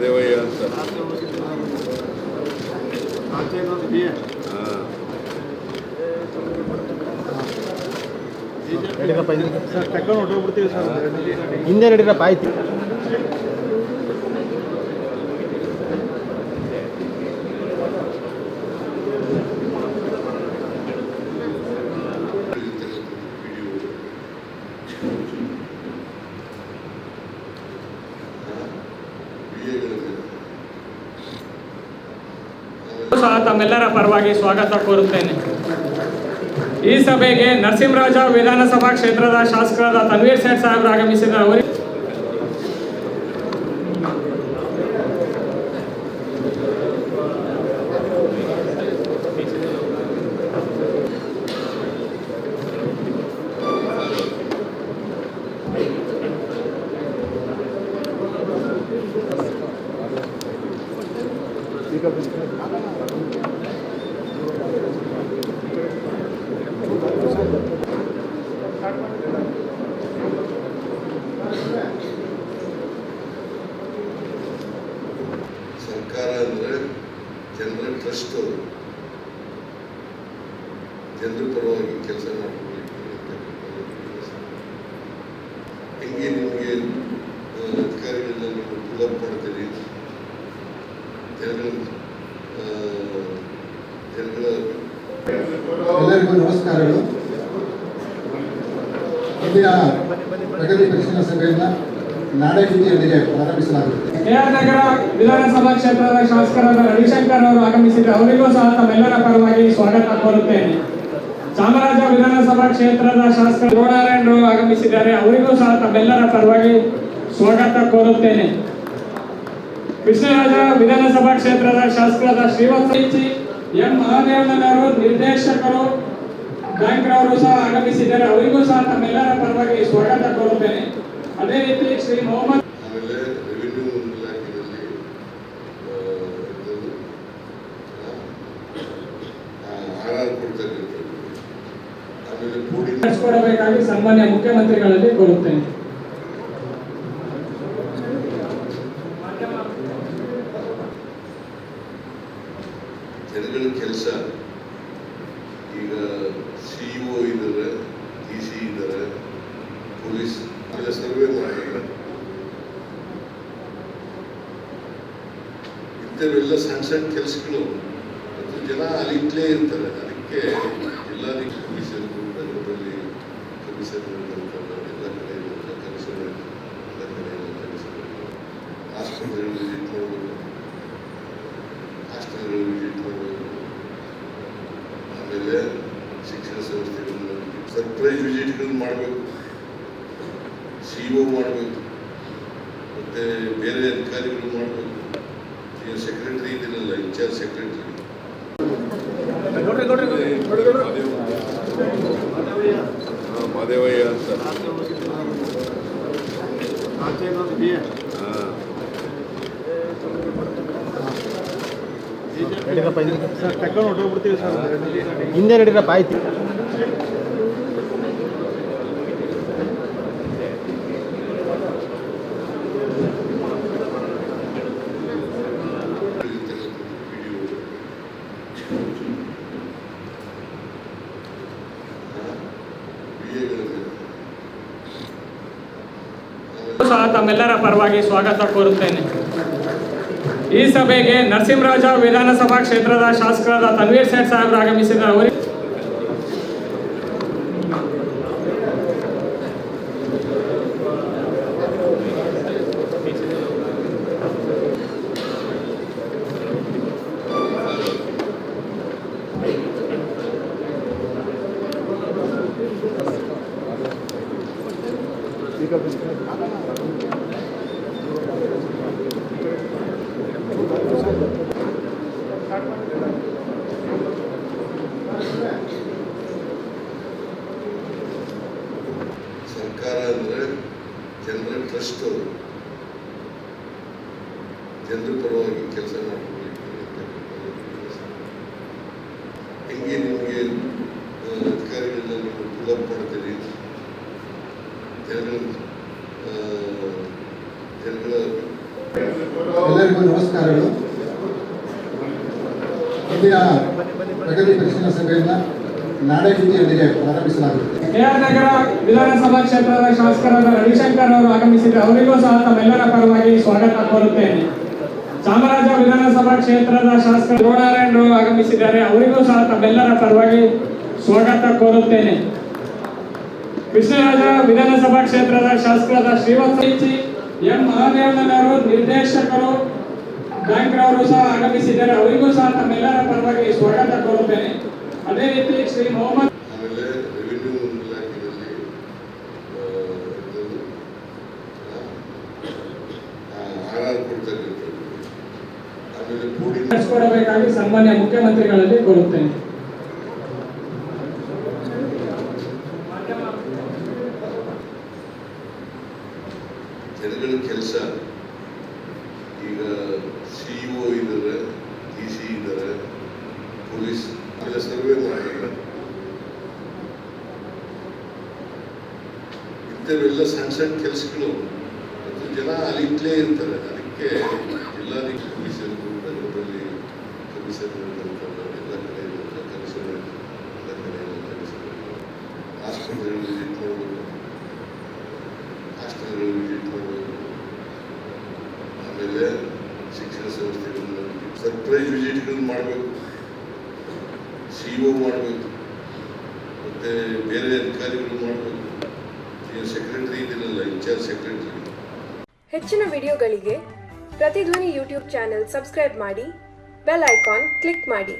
ಮಾದೇವಯ್ಯ ಅಂತ. ಹಿಂದೆ ನಡೀರಪ್ಪ ಆಯ್ತು ಸಹ ತಮ್ಮೆಲ್ಲರ ಪರವಾಗಿ ಸ್ವಾಗತ ಕೋರುತ್ತೇನೆ. ಈ ಸಭೆಗೆ ನರಸಿಂಹರಾಜ ವಿಧಾನಸಭಾ ಕ್ಷೇತ್ರದ ಶಾಸಕರಾದ ತನ್ವೀರ್ ಸೇಠ್ ಸಾಹೇಬರು ಆಗಮಿಸಿದ ಅವರಿಗೆ ಸರ್ಕಾರ ಅಂದರೆ ಜನರ ಟ್ರಸ್ಟ್ ಅವರು. ಜನರ ಪರವಾಗಿ ಕೆಲಸ ಹೆಂಗೆ ನಿಮಗೆ ಅಧಿಕಾರಿಗಳನ್ನ ನೀವು ಪುಲಪ್ ಮಾಡ್ತೀರಿ. ಎಲ್ಲರಿಗೂ ನಮಸ್ಕಾರಗಳು. ಇಂದಿನ ಪ್ರಗತಿ ಪರಿಶೀಲನಾ ಸಭೆಯನ್ನ ನಾಡಗೀತೆಯೊಂದಿಗೆ ಪ್ರಾರಂಭಿಸಲಾಗುತ್ತದೆ ನಗರ ವಿಧಾನಸಭಾ ಕ್ಷೇತ್ರದ ಶಾಸಕರಾದ ರವಿಶಂಕರ್ ಅವರು ಆಗಮಿಸಿದ್ದು ಅವರಿಗೂ ಸಹ ತಮ್ಮೆಲ್ಲರ ಪರವಾಗಿ ಸ್ವಾಗತ ಕೋರುತ್ತೇನೆ. ಚಾಮರಾಜ ವಿಧಾನಸಭಾ ಕ್ಷೇತ್ರದ ಶಾಸಕ ಧ್ರುವನಾರಾಯಣರು ಆಗಮಿಸಿದ್ದಾರೆ. ಅವರಿಗೂ ಸಹ ತಮ್ಮೆಲ್ಲರ ಪರವಾಗಿ ಸ್ವಾಗತ ಕೋರುತ್ತೇನೆ. ಕೃಷ್ಣರಾಜ ವಿಧಾನಸಭಾ ಕ್ಷೇತ್ರದ ಶಾಸಕರಾದ ಶ್ರೀವತ್ಸ ಎಂ. ಮಹಾದೇವನವರು ನಿರ್ದೇಶಕರು ಬ್ಯಾಂಕ್ರವರು ಸಹ ಆಗಮಿಸಿದ್ದಾರೆ. ಅವರಿಗೂ ಸಹ ತಮ್ಮೆಲ್ಲರ ಪರವಾಗಿ ಸ್ವಾಗತ ಕೋರುತ್ತೇನೆ. ಅದೇ ರೀತಿ ಶ್ರೀ ಮೊಹಮ್ಮದ್ ಆಮೇಲೆ ರೆವಿನ್ಯೂ ಇಲಾಖೆಯಲ್ಲಿ ಆರ್ ಆರ್ ಕೊಡ್ತಕ್ಕಂಥದ್ದು ಆಮೇಲೆ ಕೂಡಿ ನಡೆಸಿಕೊಡಬೇಕಾಗಿ ಸನ್ಮಾನ್ಯ ಮುಖ್ಯಮಂತ್ರಿಗಳಲ್ಲಿ ಕೋರುತ್ತೇನೆ. ಜನಗಳ ಕೆಲಸ. ಈಗ ಸಿಇಒ ಒ ಇದ್ದಾರೆ ಡಿ ಸಿ ಇದ್ದಾರೆ ಪೊಲೀಸ್ ಸರ್ವೆ ಮಾಡ್ತಾರೆ ಇಂಥವೆಲ್ಲ ಸಣ್ಣ ಸಣ್ಣ ಕೆಲಸಗಳು. ಮತ್ತು ಜನ ಅಲ್ಲಿಂದಲೇ ಇರ್ತಾರೆ. ಅದಕ್ಕೆ ನಗರದಲ್ಲಿ ಎಲ್ಲ ಕಡೆ ಇರುವಂಥ ಕಮಿಷನ್ ಎಲ್ಲ ಕಡೆ ಆಸ್ಪತ್ರೆಗಳು ವಿಸಿಟ್ ಮಾಡಬೇಕು ಹಾಸ್ಟೆಲ್ಗಳು ವಿಸಿಟ್ ಮಾಡಬೇಕು ಆಮೇಲೆ ಶಿಕ್ಷಣ ಸಂಸ್ಥೆಗಳನ್ನ ಸರ್ಪ್ರೈಸ್ ಮಾಡಬೇಕು. ಸಿ ಒ ಮಾಡಬೇಕು ಮತ್ತೆ ಬೇರೆ ಅಧಿಕಾರಿಗಳು ಮಾಡಬೇಕು ಈಗ ಸೆಕ್ರೆಟರಿ ಇದನ್ನಲ್ಲ ಇನ್ಚಾರ್ಜ್ ಸೆಕ್ರೆಟರಿ ಮಾದೇವಯ್ಯ ಅಂತ. ಹಿಂದೆ ನಡೀರಪ್ಪ ಆಯ್ತು ಸಹ ತಮ್ಮೆಲ್ಲರ ಪರವಾಗಿ ಸ್ವಾಗತ ಕೋರುತ್ತೇನೆ. ಈ ಸಭೆಗೆ ನರಸಿಂಹರಾಜ ವಿಧಾನಸಭಾ ಕ್ಷೇತ್ರದ ಶಾಸಕರಾದ ತನ್ವೀರ್ ಸೇಠ್ ಸಾಹೇಬರು ಆಗಮಿಸಿದ ಅವರಿಗೆ ಸರ್ಕಾರ ಅಂದರೆ ಜನರ ಟ್ರಸ್ಟ್ ಅವರು ಜನರ ಪರವಾಗಿ ಕೆಲಸ ಮಾಡಬೇಕು ಹೆಂಗೆ ನಿಮಗೆ ಅಧಿಕಾರಿಗಳನ್ನ ನೀವು ಪುಲಪ್ ಮಾಡ್ತೀರಿ. ಎಲ್ಲರಿಗೂ ನಮಸ್ಕಾರಗಳು. ಪ್ರಗತಿ ಪರಿಶೀಲನಾ ಸಭೆಯನ್ನ ನಾಡಗೀತೆಯೊಂದಿಗೆ ಪ್ರಾರಂಭಿಸಲಾಗುತ್ತದೆ. ನಗರ ವಿಧಾನಸಭಾ ಕ್ಷೇತ್ರದ ಶಾಸಕರಾದ ರವಿಶಂಕರ್ ಅವರು ಆಗಮಿಸಿದ್ದಾರೆ ಅವರಿಗೂ ಸಹ ತಮ್ಮೆಲ್ಲರ ಪರವಾಗಿ ಸ್ವಾಗತ ಕೋರುತ್ತೇನೆ. ಚಾಮರಾಜ ವಿಧಾನಸಭಾ ಕ್ಷೇತ್ರದ ಶಾಸಕ ಅವರು ಆಗಮಿಸಿದ್ದಾರೆ. ಅವರಿಗೂ ಸಹ ತಮ್ಮೆಲ್ಲರ ಪರವಾಗಿ ಸ್ವಾಗತ ಕೋರುತ್ತೇನೆ. ಕೃಷ್ಣರಾಜ ವಿಧಾನಸಭಾ ಕ್ಷೇತ್ರದ ಶಾಸಕರಾದ ಶ್ರೀವತ್ಸ ಎಂ ಮಹಾದೇವನವರು ನಿರ್ದೇಶಕರು ಬ್ಯಾಂಕ್ರವರು ಸಹ ಆಗಮಿಸಿದ್ದಾರೆ. ಅವರಿಗೂ ಸಹ ತಮ್ಮೆಲ್ಲರ ಪರವಾಗಿ ಸ್ವಾಗತ ಕೋರುತ್ತೇನೆ. ಅದೇ ರೀತಿ ಶ್ರೀ ಮೊಹಮ್ಮದ್ ಆಮೇಲೆ ರೆವಿನ್ಯೂ ಇಲಾಖೆಯಲ್ಲಿ ಆರ್ ಕೊಡ್ತಕ್ಕಂಥದ್ದು ಆಮೇಲೆ ನಡೆಸಿಕೊಡಬೇಕಾಗಿ ಸನ್ಮಾನ್ಯ ಮುಖ್ಯಮಂತ್ರಿಗಳಲ್ಲಿ ಕೊಡುತ್ತೇನೆ ಜನಗಳ ಕೆಲಸ. ಈಗ ಸಿಇಒ ಇದ್ದಾರೆ ಡಿ ಸಿ ಇದ್ದಾರೆ ಪೊಲೀಸ್ ಎಲ್ಲ ಸರ್ವೆ ಮಾಡಿದ್ದಾರೆ ಇಂಥವೆಲ್ಲ ಸಣ್ಣ ಸಣ್ಣ ಕೆಲಸಗಳು ಮತ್ತು ಜನ ಅಲ್ಲಿಂದಲೇ ಇರ್ತಾರೆ ಅದಕ್ಕೆ ಎಲ್ಲ ಕಮಿಷನ್ ನಗರದಲ್ಲಿ ಕಮಿಷನ್ ಎಲ್ಲ ಕಡೆ ಇರ್ತಾರೆ ಕಮಿಷನ್ ಎಲ್ಲ ಕಡೆ ಎಲ್ಲ ಕಮಿಷನ್ ಆಸ್ಪತ್ರೆಗಳು ವಿಸಿಟ್ ಮಾಡಬೇಕು ಹಾಸ್ಟೆಲ್ಗಳು ವಿಸಿಟ್ ಮಾಡಬೇಕು ಆಮೇಲೆ ಶಿಕ್ಷಣ ಸಂಸ್ಥೆಗಳನ್ನ ಸರ್ಪ್ರೈಸ್ ವಿಸಿಟ್ಗಳನ್ನ ಮಾಡಬೇಕು ಸಿ ಒ ಮಾಡಬೇಕು, ಮತ್ತೆ ಬೇರೆ ಅಧಿಕಾರಿಗಳು ಮಾಡಬೇಕು. ಸೆಕ್ರೆಟರಿ ಇದೆಯಲ್ಲ ಇನ್ಚಾರ್ಜ್ ಸೆಕ್ರೆಟರಿ ಹೆಚ್ಚಿನ ವಿಡಿಯೋಗಳಿಗೆ ಪ್ರತಿಧ್ವನಿ ಯೂಟ್ಯೂಬ್ ಚಾನೆಲ್ ಸಬ್ಸ್ಕ್ರೈಬ್ ಮಾಡಿ, ಬೆಲ್ ಐಕಾನ್ ಕ್ಲಿಕ್ ಮಾಡಿ.